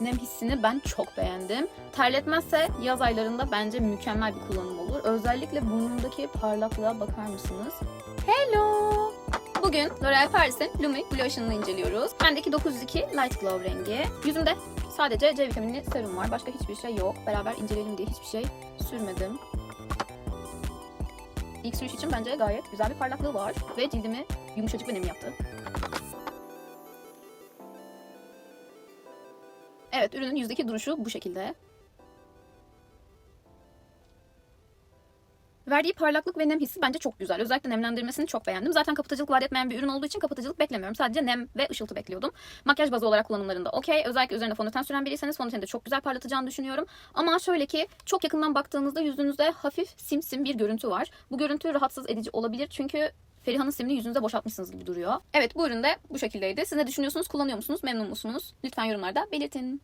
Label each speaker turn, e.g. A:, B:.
A: Nem hissini ben çok beğendim. Terletmezse yaz aylarında bence mükemmel bir kullanım olur. Özellikle burnumdaki parlaklığa bakar mısınız? Hello! Bugün L'Oreal Paris'in Lumi Blush'ını inceliyoruz. Bendeki 902 Light Glow rengi. Yüzümde sadece C vitaminli serum var. Başka hiçbir şey yok. Beraber inceleyelim diye hiçbir şey sürmedim. İlk sürüş için bence gayet güzel bir parlaklığı var. Ve cildimi yumuşacık ve nemli yaptı. Evet, ürünün yüzdeki duruşu bu şekilde. Verdiği parlaklık ve nem hissi bence çok güzel. Özellikle nemlendirmesini çok beğendim. Zaten kapatıcılık vaat etmeyen bir ürün olduğu için kapatıcılık beklemiyorum. Sadece nem ve ışıltı bekliyordum. Makyaj bazı olarak kullanımlarında okey. Özellikle üzerine fondöten süren biriyseniz fondöteni de çok güzel parlatacağını düşünüyorum. Ama şöyle ki çok yakından baktığınızda yüzünüzde hafif simsim bir görüntü var. Bu görüntü rahatsız edici olabilir çünkü Feriha'nın simini yüzünüze boşaltmışsınız gibi duruyor. Evet bu ürün de bu şekildeydi. Siz ne düşünüyorsunuz? Kullanıyor musunuz? Memnun musunuz? Lütfen yorumlarda belirtin.